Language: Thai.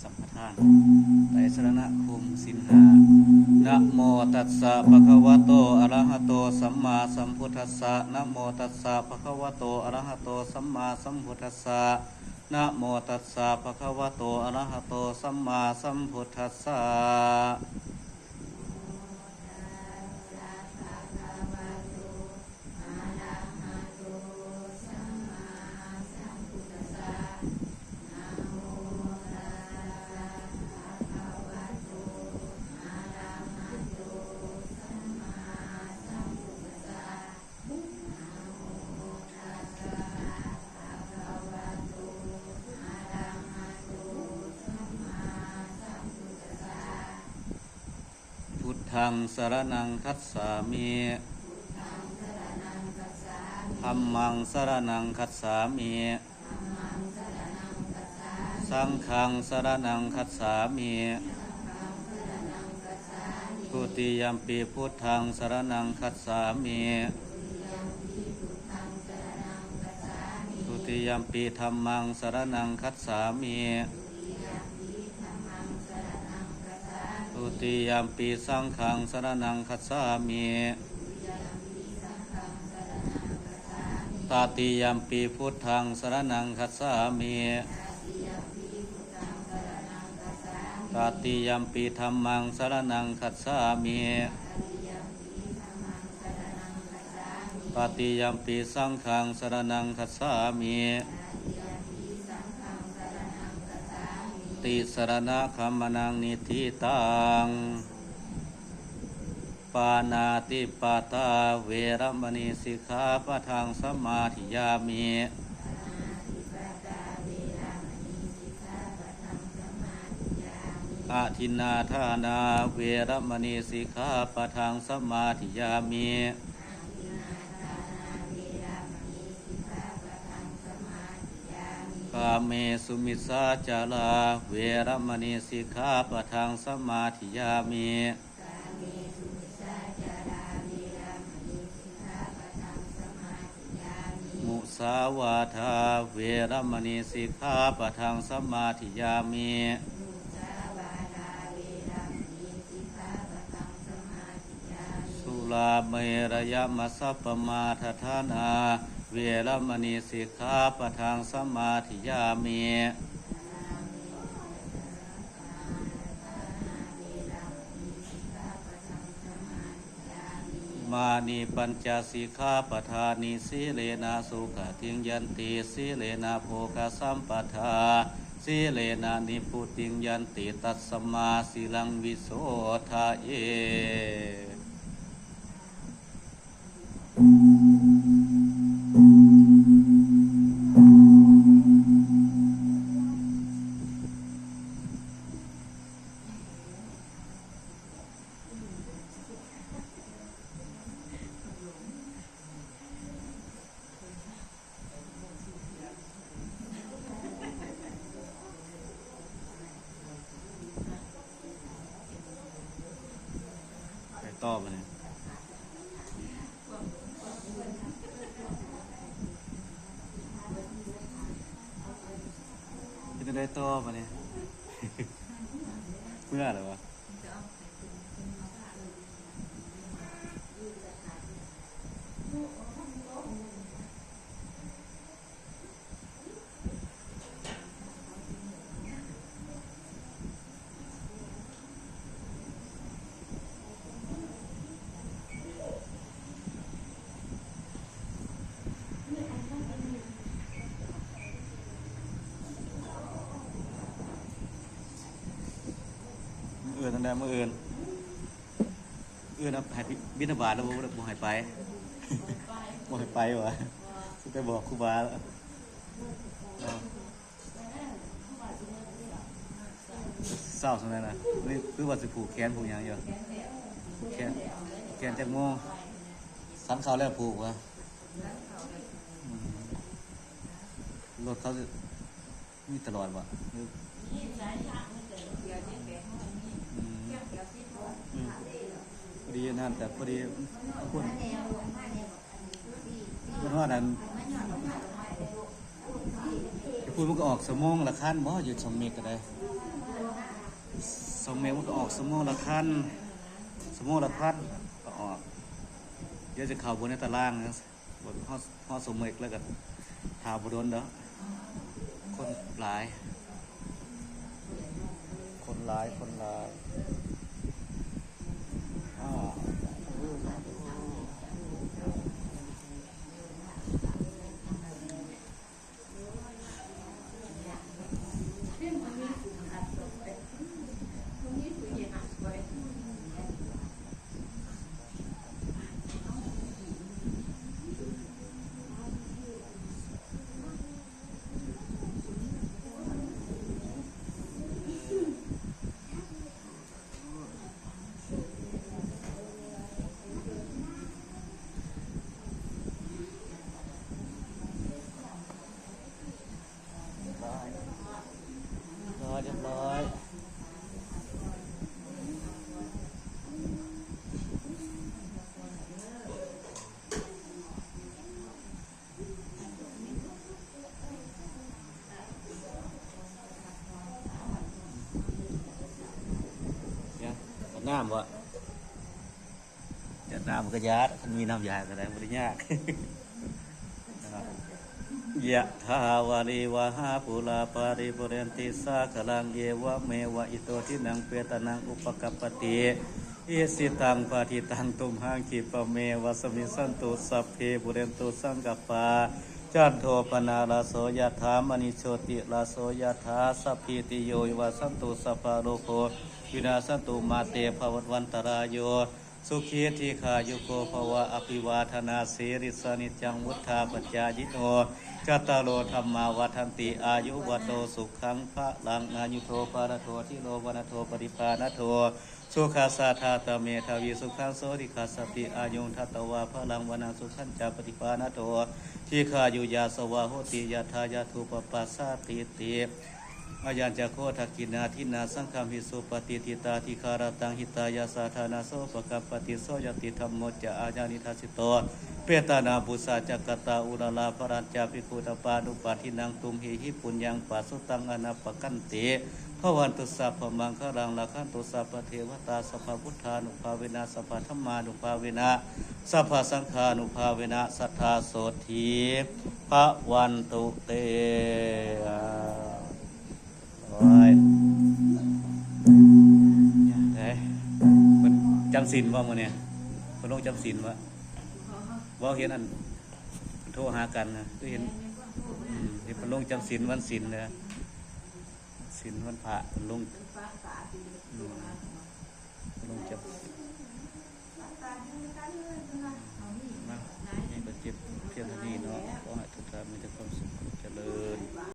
สมถทานไตรสรณคมสินหานะโมตัสสะภะคะวะโตอะระหะโตสัมมาสัมพุทธัสสะนะโมตัสสะภะคะวะโตอะระหะโตสัมมาสัมพุทธัสสะนะโมตัสสะภะคะวะโตอะระหะโตสัมมาสัมพุทธัสสะ ธังสรนังคัสสามิธรรมังสรนังคัสสามิสังฆังสรนังคัสสามิทุติยมปีพุทธังสรนังคัสสามิทุติยมปีธรรมังสรนังคัสสามิ ทุติยมปีสังขังสรนังคัสสามิตาติยมปีพุทธังสรนังคัสสามิตาติยมปีธรรมังสรนังคัสสามิตาติยมปีสังขังสรนังคัสสามิ ติสรณะคัมมนังนิธิตัง ปานาติปาตาเวรมณีสิกขาปะทังสมาธิยามิอาทินาทานาเวรมณีสิกขาปะทังสมาธิยามิกา เมสุมิสาจาราเวรมณีสิกขาปะทังสมาธิยามิมุสาวาทาเวรมณีสิกขาปะทังสมาธิยามิสุ ลาเมรยะมัสสปปมาทฐานา เวรมณีสิกขาปะทังสมาธิยามิมานีปัญจสิกขาปทานิสีเลนะสุขติงยันติสีเลนะโภคสัมปทาสีเลนะนิพุติงยันติตัสสมาสิลังวิโสทาเย ต่อมาเนี่ยจะได้ต่อมาเนี่ยเมื่อไหร่วะเอื่ นตั้เมื่อเอื่นเอื่นเอาให้บิณฑบาตแล้วบ่บ่ให้ไปบ่ให้ไปวะสิไปบอกครูบาแล้วเศร้าสมัยน่ะนี่คือว่าสิผูกแขนผูกยังอยู่แขนแขนจักโมงสันเขาแล้วผูกวะรถเขาสิมีตลอดวะหรืออืมอืม พอดีนั่นแต่พอดีคุณคุณว่านั้นพูดมันก็ออกสมองละขั้นบ่อยู่สมเมกก็ได้สมเมมันก็ออกสมองละคันสมองละพันก็ออกเดี๋ยวจะเข่าบนในตารางนะบนห้อห้อสมเมกแล้วกันทาบโดนเด้อคนหลาย คนหลายคนหลาย おはようございます。 น้ำวะจะน้ำมันก็ยาดมันมีน้ำยาก็ได้ไม่ได้ยากยะทาวาริวะหาปุลาปาริปุเรนติสาคลังเยวะเมวะอิโตทินังเปตนังอุปกัปปติอิสิตังปาทิตังตุมหังคิปะเมวะสมิสันตุสัพเพปุเรนตุสังกปา จันโทปนาลาโสยถามณิโชติลาโสยถาสัพพิติโยวัสสันตุสัพพาโลโควินาสันตุมาเตภวัตวันตรายโยสุขีทีขายุโกภวะอภิวาธนาสีริสนิจังวุธาปัจจายิโน จัตตาโลธรรมาวัฒนติอายุวัตโตสุขังพระลังอายุโทปารโททิโลวันโทปริปานโทสุขาสาธาตเมทวีสุขังโสติขาสติอายุทัตวาพระลังวนาสุขันจาปฏิปานโทที่ขายุยาสวาโหติยาทายาทุปปัสสติติ อายัญจะโคทักกินาทินาสังฆมิสุปฏิทิตาทิคารตังหิตายาสาธานาโสปกัปปติโสยติธรรมโมจะอาญานิทัสิโตเปตานาบุษาจักกตาอุราลาปรัญจาภิกุตปานุปัทินังตุมหิหิปุญญังปัสสุตังอนาปกันติพระวันตุสัพพมังคลังละขันตุสัพพเทวตาสัพพพุทธานุภาเวนะสัพพธรรมานุภาเวนะสัพพสังฆานุภาเวนะสัทธาโสธีพระวันตุเต จำศีลว่ามือเนี่ยพระลงจำศีลว่าว่าเห็นอันโทรหากันนะก็เห็นเห็นพระลงจำศีลวันศีลนะศีลวันพระพระลงพระลงจำมาให้ประจ็บเพียงนี้เนาะขอให้ทุกท่านมีแต่ความสุข